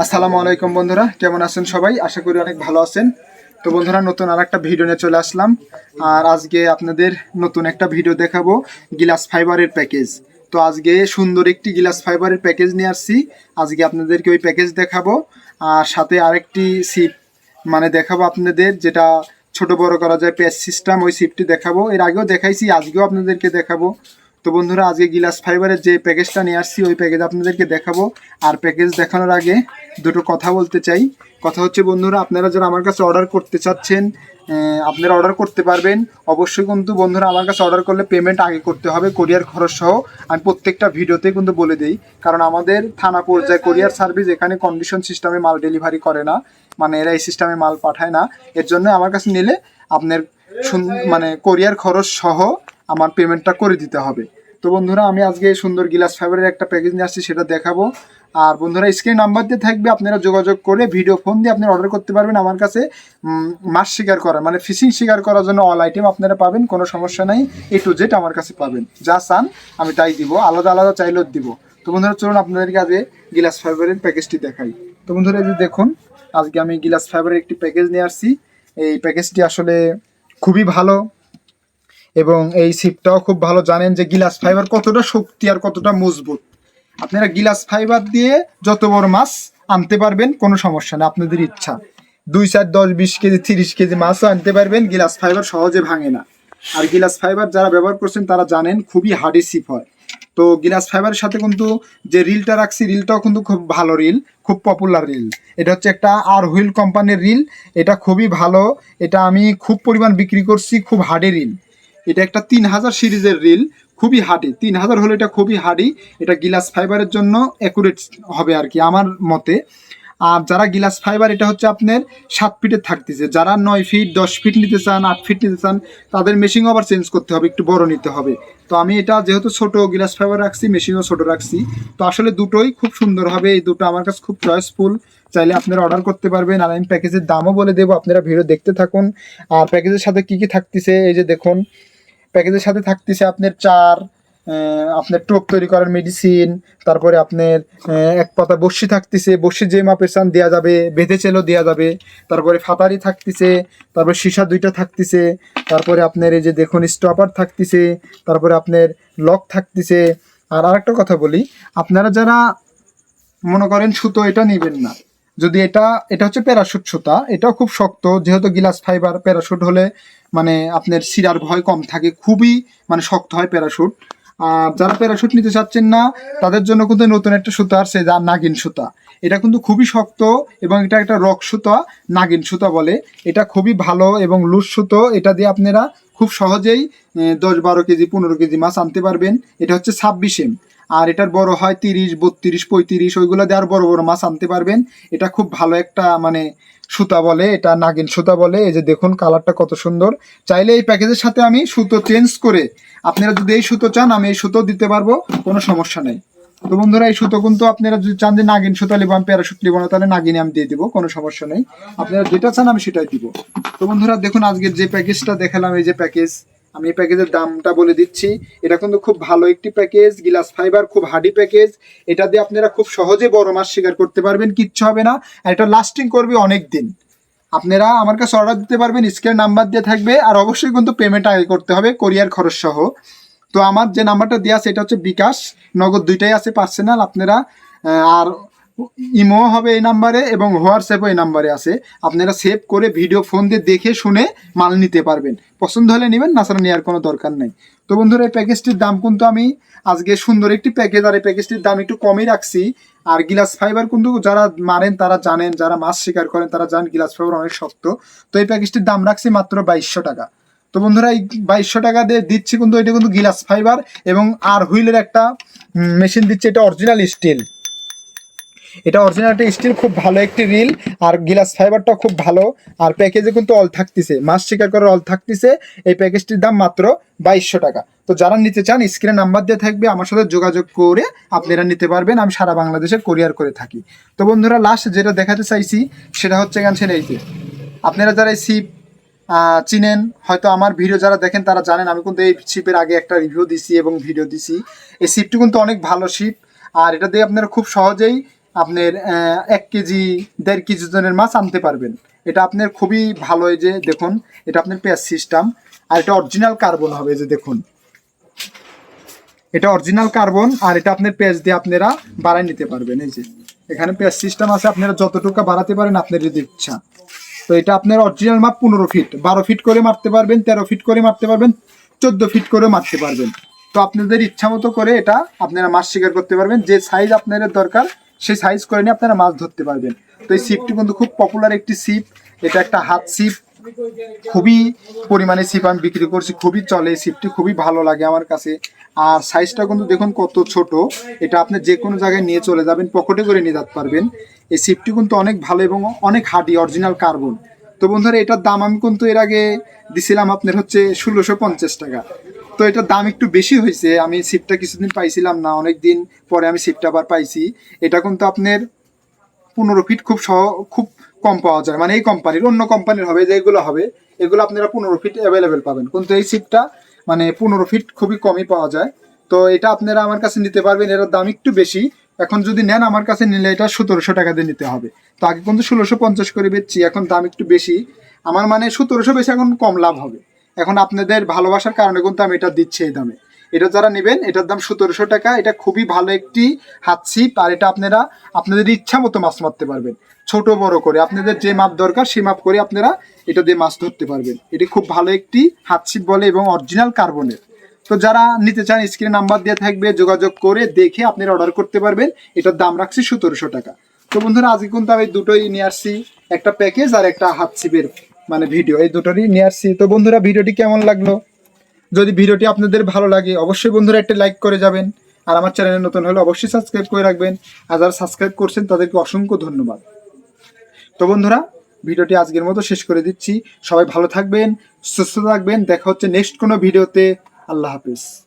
আসসালামু আলাইকুম বন্ধুরা, কেমন আছেন সবাই? আশা করি অনেক ভালো আছেন। তো বন্ধুরা, নতুন আর একটা ভিডিও নিয়ে চলে আসলাম। আর আজকে আপনাদের নতুন একটা ভিডিও দেখাবো, গিলাস ফাইবারের প্যাকেজ। তো আজকে সুন্দর একটি গিলাস ফাইবারের প্যাকেজ নিয়ে আসছি। আজকে আপনাদেরকে ওই প্যাকেজ দেখাবো। আর সাথে আরেকটি সিপ মানে দেখাবো আপনাদের, যেটা ছোট বড় করা যায় প্যাচ সিস্টেম ওই সিপটি দেখাবো। এর আগেও দেখাইছি, আজকেও আপনাদেরকে দেখাবো। তো বন্ধুরা, আজকে গিলাস ফাইবারের যে প্যাকেজটা নিয়ে আসছি, ওই প্যাকেজ আপনাদেরকে দেখাবো। আর প্যাকেজ দেখানোর আগে দুটো কথা বলতে চাই। কথা হচ্ছে, বন্ধুরা, আপনারা যারা আমার কাছে অর্ডার করতে চাচ্ছেন আপনারা অর্ডার করতে পারবেন। অবশ্যই কিন্তু, বন্ধুরা, আমার কাছে অর্ডার করলে পেমেন্ট আগে করতে হবে কোরিয়ার খরচ সহ। আমি প্রত্যেকটা ভিডিওতে কিন্তু বলে দিই, কারণ আমাদের থানা পর্যায়ে কোরিয়ার সার্ভিস এখানে কন্ডিশন সিস্টেমে মাল ডেলিভারি করে না। মানে এরা এই সিস্টেমে মাল পাঠায় না। এর জন্য আমার কাছে নিলে আপনার মানে কোরিয়ার খরচ সহ আমার পেমেন্টটা করে দিতে হবে। তো বন্ধুরা, আমি আজকে সুন্দর গিলাস ফাইবারের একটা প্যাকেজ নিয়ে আসছি, সেটা দেখাবো। আর বন্ধুরা স্ক্রিন নাম্বার দিয়ে থাকবে, আপনারা যোগাযোগ করে ভিডিও ফোন দিয়ে আপনারা অর্ডার করতে পারবেন আমার কাছে মাছ শিকার করা মানে ফিশিং শিকার করার জন্য অল আইটেম আপনারা পাবেন, কোনো সমস্যা নাই এ টু জেড আমার কাছে পাবেন। যা চান, আমি তাই দিব, আলাদা আলাদা চাইলেও দিব। তো বন্ধুরা, চলুন আপনাদেরকে আজকে গিলাস ফাইবারের প্যাকেজটি দেখাই। তো বন্ধুরা, এই যে দেখুন, আজকে আমি গিলাস ফাইবারের একটি প্যাকেজ নিয়ে আসছি। এই প্যাকেজটি আসলে খুবই ভালো এবং এই সিপটাও খুব ভালো জানেন যে গিলাস ফাইবার কতটা শক্তি আর কতটা মজবুত। আপনারা গিলাস ফাইবার দিয়ে যত বড় মাছ আনতে পারবেন, কোনো সমস্যা না আপনাদের ইচ্ছা। দুই চার দশ বিশ কেজি, তিরিশ কেজি মাছও আনতে পারবেন, গিলাস ফাইবার সহজে ভাঙে না। আর গিলাস ফাইবার যারা ব্যবহার করছেন, তারা জানেন খুবই হার্ডি সিপ হয়। তো গিলাস ফাইবারের সাথে কিন্তু যে রিলটা রাখছি, রিলটাও কিন্তু খুব ভালো রিল, খুব পপুলার রিল। এটা হচ্ছে একটা আর হুইল কোম্পানির রিল। এটা খুবই ভালো, এটা আমি খুব পরিমাণ বিক্রি করছি, খুব হার্ডি রিল। এটা একটা তিন হাজার সিরিজের রিল খুবই হার্ডি তিন হাজার হলে এটা খুবই হার্ডি এটা গিলাস ফাইবারের জন্য অ্যাকুরেট হবে আর কি আমার মতে। আর যারা গিলাস ফাইবার এটা হচ্ছে আপনার সাত ফিটে থাকতেছে। যারা নয় ফিট দশ ফিট নিতে চান, আট ফিট নিতে চান, তাদের মেশিন আবার চেঞ্জ করতে হবে, একটু বড় নিতে হবে। তো আমি এটা যেহেতু ছোট গিলাস ফাইবার রাখছি মেশিনও ছোট রাখছি, তো আসলে দুটোই খুব সুন্দর হবে। এই দুটো আমার কাছে খুব চয়েসফুল চাইলে আপনারা অর্ডার করতে পারবেন। আর আমি প্যাকেজের দামও বলে দেবো। আপনারা ভিডিও দেখতে থাকুন। আর প্যাকেজের সাথে কি কি থাকতেছে, এই যে দেখুন। প্যাকেজের সাথে থাকতেছে আপনার চার আপনার টোপ তৈরি করার মেডিসিন তারপরে আপনার এক পাতা বসি থাকতেছে বসি যে মাপের চান দেওয়া যাবে, বেঁধে চেলও দেওয়া যাবে, তারপরে ফাতারি থাকতেছে, তারপরে সীসা দুইটা থাকতেছে, তারপরে আপনার এই যে দেখুন স্টপার থাকতেছে, তারপরে আপনার লক থাকতেছে, আর আরেকটা কথা বলি, আপনারা যারা মনে করেন সুতো এটা নেবেন না যদি এটা এটা হচ্ছে প্যারাশুট সুতা, এটাও খুব শক্ত, যেহেতু গিলাস ফাইবার প্যারাশুট হলে মানে আপনার শিরার ভয় কম থাকে, খুবই মানে শক্ত হয় প্যারাশুট আর যারা প্যারাশুট নিতে চাচ্ছেন না, তাদের জন্য কিন্তু নতুন একটা সুতা আসছে যা নাগিন সুতা। এটা কিন্তু খুবই শক্ত এবং এটা একটা রক সুতা, নাগিন সুতা বলে। এটা খুবই ভালো এবং লুজ সুতো, এটা দিয়ে আপনারা খুব সহজেই দশ বারো কেজি, পনেরো কেজি মাছ আনতে পারবেন। এটা হচ্ছে ছাব্বিশ এম। আর এটার বড় হয় তিরিশ, বত্রিশ, পঁয়ত্রিশ, ওইগুলো দিয়ে আর বড় বড় মাছ আনতে পারবেন। এটা খুব ভালো একটা মানে সুতা বলে, এটা নাগিন সুতা বলে। এই যে দেখুন কালারটা কত সুন্দর। চাইলে এই প্যাকেজের সাথে আমি সুতো চেঞ্জ করে আপনারা যদি এই সুতো চান, আমি এই সুতো দিতে পারব, কোনো সমস্যা নেই। তো বন্ধুরা, এই সুতো কিন্তু আপনারা যদি চান যে নাগিন সুতা নেব আমি প্যারাশুট নেব না, তাহলে নাগিনে আমি দিয়ে দিব, কোনো সমস্যা নেই। আপনারা যেটা চান আমি সেটাই দিব। তো বন্ধুরা, দেখুন আজকের যে প্যাকেজটা দেখালাম, এই যে প্যাকেজ, আমি এই প্যাকেজের দামটা বলে দিচ্ছি। এটা কিন্তু খুব ভালো একটি প্যাকেজ, গিলাস ফাইবার, খুব হার্ডি প্যাকেজ। এটা দিয়ে আপনারা খুব সহজে বড় মাছ শিকার করতে পারবেন, কিচ্ছু হবে না। আর এটা লাস্টিং করবে অনেক দিন আপনারা আমার কাছে অর্ডার দিতে পারবেন, স্ক্রিন নাম্বার দিয়ে থাকবে, আর অবশ্যই কিন্তু পেমেন্ট আগে করতে হবে কোরিয়ার খরচ সহ। তো আমার যে নাম্বারটা দেওয়া এটা হচ্ছে বিকাশ। নগদ দুইটাই আছে পার্সোনাল আপনারা আর ইমো হবে এই নাম্বারে এবং হোয়াটসঅ্যাপও এই নাম্বারে আছে। আপনারা সেভ করে ভিডিও ফোন দিয়ে দেখে শুনে মাল নিতে পারবেন। পছন্দ হলে নেবেন, না ছাড়া নেওয়ার কোনো দরকার নেই। তো বন্ধুরা, এই প্যাকেজটির দাম কিন্তু আমি আজকে সুন্দর একটি প্যাকেজ আর এই প্যাকেজটির দাম একটু কমই রাখছি। আর গিলাস ফাইবার কিন্তু যারা মারেন, তারা জানেন, যারা মাছ শিকার করেন, তারা জানেন গিলাস ফাইবার অনেক শক্ত। তো এই প্যাকেজটির দাম রাখছি মাত্র বাইশশো টাকা। তো বন্ধুরা এই বাইশশো টাকা দিয়ে দিচ্ছি কিন্তু এটা কিন্তু গিলাস ফাইবার এবং আর হুইলের একটা মেশিন দিচ্ছে, এটা অরিজিনাল স্টিল এটা অরিজিনাল একটা স্টিল খুব ভালো একটি রিল, আর গিলাস ফাইবারটা খুব ভালো, আর প্যাকেজে কিন্তু অল থাকতেছে। মাছ শিকার করার অল থাকতেছে, এই প্যাকেজটির দাম মাত্র বাইশশো টাকা। তো যারা নিতে চান স্ক্রিনে নাম্বার দিয়ে থাকবে, আমার সাথে যোগাযোগ করে আপনারা নিতে পারবেন। আমি সারা বাংলাদেশে কোরিয়ার করে থাকি। তো বন্ধুরা লাস্ট যেটা দেখাতে চাইছি, সেটা হচ্ছে গান যে, আপনারা যারা এই সিপ চিনেন। হয়তো আমার ভিডিও যারা দেখেন তারা জানেন, আমি কিন্তু এই শিপের আগে একটা রিভিউ দিছি এবং ভিডিও দিছি। এই শিপটি কিন্তু অনেক ভালো শিপ। আর এটা দিয়ে আপনারা খুব সহজেই আপনার এক কেজি, দেড় কেজি জনের মাছ আনতে পারবেন। এটা আপনার খুবই ভালো এই যে দেখুন, এটা আপনার পেঁয়াজ সিস্টেম আর এটা অরিজিনাল কার্বন হবে যে দেখুন। এটা অরিজিনাল কার্বন আর এটা আপনার পেঁয়াজ দিয়ে আপনারা বাড়ায় নিতে পারবেন এই যে। এখানে পেঁয়াজ সিস্টেম আছে, আপনারা যতটুকু বাড়াতে পারেন আপনার যদি ইচ্ছা। তো এটা আপনার অরিজিনাল মাপ পনেরো ফিট বারো ফিট করে মারতে পারবেন, তেরো ফিট করে মারতে পারবেন, চোদ্দ ফিট করে মারতে পারবেন। তো আপনাদের ইচ্ছা মতো করে এটা আপনারা মাছ শিকার করতে পারবেন। যে সাইজ আপনাদের দরকার, সেই সাইজ করে নিয়ে আপনারা মাছ ধরতে পারবেন। তো এই সিপটি কিন্তু খুব পপুলার একটি সিপ এটা একটা হাত সিপ খুবই পরিমাণে সিপ আমি বিক্রি করছি, খুবই চলে সিপটি খুবই ভালো লাগে আমার কাছে। আর সাইজটা কিন্তু দেখুন কত ছোট, এটা আপনি যে কোনো জায়গায় নিয়ে চলে যাবেন, পকেটে করে নিয়ে যেতে পারবেন। এই সিপটি কিন্তু অনেক ভালো এবং অনেক হার্ডি অরিজিনাল কার্বন তো বন্ধুরা, এটার দাম আমি কিন্তু এর আগে দিছিলাম আপনার হচ্ছে ষোলোশো পঞ্চাশ টাকা। তো এটার দাম একটু বেশি হয়েছে, আমি সিপটা কিছুদিন পাইছিলাম না অনেক দিন পরে আমি সিপটা আবার পাইছি। এটা কিন্তু আপনার পনেরো ফিট খুব সহ, খুব কম পাওয়া যায়। মানে এই কোম্পানির অন্য কোম্পানির হবে, যেগুলো হবে, এগুলো আপনারা পনেরো ফিট অ্যাভেলেবেল পাবেন। কিন্তু এই সিটটা মানে পনেরো ফিট খুবই কমই পাওয়া যায়। তো এটা আপনারা আমার কাছে নিতে পারবেন এর দাম একটু বেশি। এখন যদি নেন আমার কাছে, নিলে এটা সতেরোশো টাকা দিয়ে নিতে হবে। তো আগে কিন্তু ষোলোশো পঞ্চাশ করে বেচছি, এখন দাম একটু বেশি। আমার মানে সতেরোশো বেশি এখন কম লাভ হবে। এখন আপনাদের ভালোবাসার কারণে কিন্তু আমি এটা দিচ্ছি এই দামে। এটা যারা নেবেন, এটার দাম সতেরোশো টাকা। এটা খুবই ভালো একটি হাত ছিপ, আর এটা আপনারা আপনাদের ইচ্ছা মতো মাছ মারতে পারবেন। ছোট, বড় করে। আপনাদের যে মাপ দরকার, সেই মাপ করে আপনারা এটা দিয়ে মাছ ধরতে পারবেন। এটি খুব ভালো একটি হাত ছিপ বলে এবং অরিজিনাল কার্বনের। তো যারা নিতে চান, স্ক্রিনে নাম্বার দেওয়া থাকবে, যোগাযোগ করে দেখে আপনারা অর্ডার করতে পারবেন। এটার দাম রাখছি সতেরোশো টাকা। তো বন্ধুরা, আজকে কিন্তু আমি দুটোই নিয়ে আসছি। একটা প্যাকেজ আর একটা হাত ছিপের মানে ভিডিও। এই দুটোরই নিয়ে আসছি। তো বন্ধুরা, ভিডিওটি কেমন লাগল? যদি ভিডিওটি আপনাদের ভালো লাগে, অবশ্যই বন্ধুরা একটা লাইক করে যাবেন। আর আমার চ্যানেলে নতুন হলে অবশ্যই সাবস্ক্রাইব করে রাখবেন। আর যারা সাবস্ক্রাইব করছেন, তাদেরকে অসংখ্য ধন্যবাদ। তো বন্ধুরা, ভিডিওটি আজকের মতো শেষ করে দিচ্ছি। সবাই ভালো থাকবেন, সুস্থ থাকবেন। দেখা হচ্ছে নেক্সট কোনো ভিডিওতে। আল্লাহ হাফিজ।